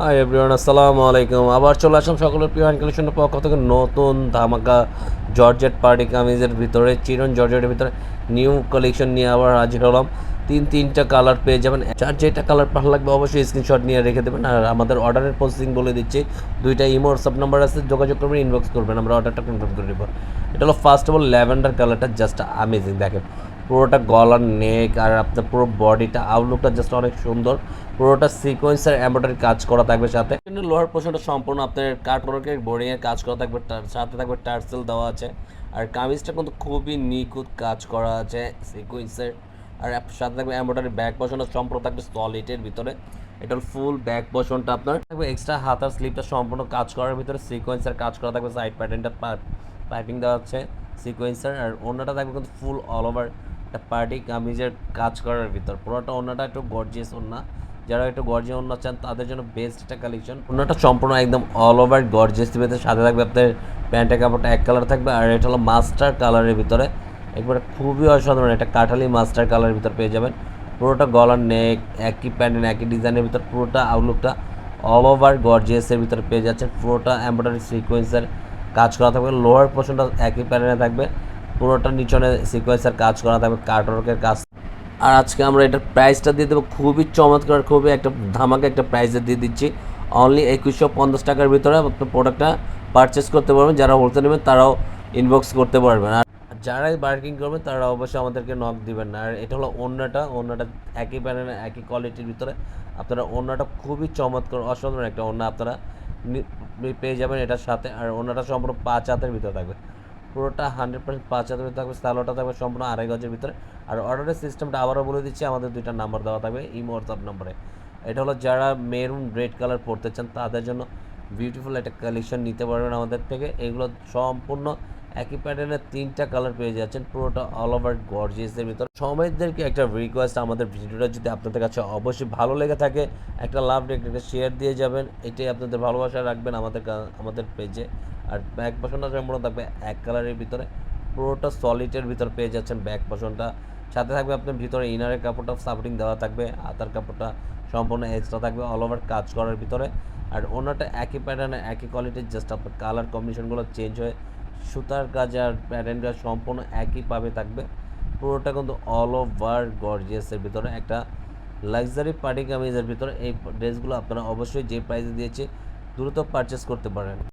Hi everyone আসসালামু আলাইকুম। আবার চলে আসলাম সকলের প্রিয় হ্যান্ড কালেকশনের পক্ষ থেকে নতুন ধামাকা জর্জেট পার্টি কামিজের ভিতরে, চিরন জর্জেটের ভিতরে নিউ কালেকশন নিয়ে আবার হাজির হলাম। তিন তিনটা কালার পেয়ে যাবেন। যার যেটা কালার ভালো লাগবে অবশ্যই স্ক্রিনশট নিয়ে রেখে দেবেন। আর আমাদের অর্ডারের প্রসেসিং বলে দিচ্ছি, দুইটা ইমো হোয়াটসঅ্যাপ নাম্বার আছে, যোগাযোগ করবেন ইনবক্স করবেন, আমরা অর্ডারটা কনফার্ম করে দেবো এটা হলো ফার্স্ট অফ অল ল্যাভেন্ডার কালারটা জাস্ট আমেজিং দেখেন। পুরোটা গলার নেক আর আপনার পুরো বডিটা আউটলুকটা জাস্ট অনেক সুন্দর। পুরোটা সিকোয়েন্সের এমব্রয়ডারি কাজ করা থাকবে সাথে। কিন্তু লোহার পোর্শনটা সম্পূর্ণ আপনার কাঠওয়ার্কের বোর্ডিং এর কাজ করা থাকবে সাথে থাকবে টার্সেল দেওয়া আছে। আর কামিজটা কিন্তু খুবই নিখুঁত কাজ করা আছে সিকোয়েন্সের আর সাথে থাকবে এমব্রয়ডারি ব্যাক পোর্শনটা সম্পূর্ণ থাকবে সলিডের ভিতরে। এটা ফুল ব্যাক পোর্শনটা আপনার। থাকবে এক্সট্রা হাতার স্লিপটা সম্পূর্ণ কাজ করার ভিতরে সিকোয়েন্সের কাজ করা থাকবে সাইড প্যাটার্নটা পাইপিং দেওয়া আছে সিকোয়েন্সার আর অন্যটা থাকবে কিন্তু ফুল অল ওভার একটা পার্টি কামিজের কাজ করার ভিতর। পুরোটা অন্যটা একটু গর্জিয়াস ওন্না যারা একটু গর্জিয়াস ওন্না চান, তাদের জন্য বেস্ট একটা কালেকশন অন্যটা সম্পূর্ণ একদম অল ওভার গর্জিয়াস দিবে সাথে থাকবে। আপনার প্যান্টের কাপড়টা এক কালার থাকবে আর এটা হলো মাস্টার কালারের ভিতরে। একবারে খুবই অসাধারণ একটা কাঠালি মাস্টার কালারের ভিতর পেয়ে যাবেন। পুরোটা গলার নেক একই প্যান্টের একই ডিজাইনের ভিতর পুরোটা আউটলুকটা অল ওভার গর্জিয়াসের ভিতরে পেয়ে যাচ্ছেন। পুরোটা এমব্রয়ডারি সিকোয়েন্সের কাজ করা থাকবে। লোয়ার পোর্শনটা একই প্যাটার্নে থাকবে। পুরোটা নিচনে সিকোয়েন্সের কাজ করা থাকবে কার্টওয়ার্কের কাজ। আর আজকে আমরা এটার প্রাইসটা দিয়ে দেবো। খুবই চমৎকার, খুবই একটা ধামাকে একটা প্রাইসে দিয়ে দিচ্ছি। অনলি একুশশো পঞ্চাশ টাকার ভিতরে আপনার প্রোডাক্টটা পারচেস করতে পারবেন। যারা হোলসেল নেবেন, তারাও ইনবক্স করতে পারবেন। আর যারাই বার্কিং করবেন, তারা অবশ্যই আমাদেরকে নক দিবেন। না আর এটা হলো অন্যটা অন্যটা একই প্যানেল একই কোয়ালিটির ভিতরে। আপনারা অন্যটা খুবই চমৎকার, অসাধারণ একটা অন্য আপনারা পেয়ে যাবেন এটার সাথে। আর অন্যটা সম্পূর্ণ পাঁচ হাতের ভিতরে থাকবে। পুরোটা হান্ড্রেড পার্সেন্ট পাঁচ হাজার থাকবে, সালোয়ারটা থাকবে সম্পূর্ণ আড়াই গজের ভিতরে। আর অর্ডারের সিস্টেমটা আবারও বলে দিচ্ছি, আমাদের দুইটা নাম্বার দেওয়া থাকবে এই হোয়াটসঅ্যাপ নম্বরে এটা হলো যারা মেরুন রেড কালার পড়তে চান, তাদের জন্য বিউটিফুল একটা কালেকশন নিতে পারবেন আমাদের থেকে। এগুলো সম্পূর্ণ একই প্যাটার্নের তিনটা কালার পেয়ে যাচ্ছেন, পুরোটা অল ওভার গর্জিয়াসের ভিতরে। সময়দেরকে একটা রিকোয়েস্ট আমাদের ভিডিওটা যদি আপনাদের কাছে অবশ্যই ভালো লেগে থাকে, একটা লাভ একটা শেয়ার দিয়ে যাবেন, এটাই আপনাদের ভালোবাসা রাখবেন আমাদের আমাদের পেজে আর ব্যাক পশনটা সম্পূর্ণ থাকবে এক কালারের ভিতরে, পুরোটা সলিডের ভিতর পেয়ে যাচ্ছেন ব্যাক পশনটা সাথে থাকবে আপনার ভিতরে ইনারের কাপড়টা সাপোর্টিং দেওয়া থাকবে হাতার কাপড়টা সম্পূর্ণ এক্সট্রা থাকবে অল ওভার কাজ করার ভিতরে। আর অন্যটা একই প্যাটার্নে একই কোয়ালিটির জাস্ট আপনার কালার কম্বিনেশনগুলো চেঞ্জ হয়ে সুতার কাজ আর প্যাটার্ন কাজ সম্পূর্ণ একইভাবে থাকবে। পুরোটা কিন্তু অল ওভার গর্জিয়াসের ভিতরে। একটা লাক্সারি পার্টি কামিজের ভিতরে এই ড্রেসগুলো আপনারা অবশ্যই যে প্রাইসে দিয়েছে, দ্রুত পারচেস করতে পারেন।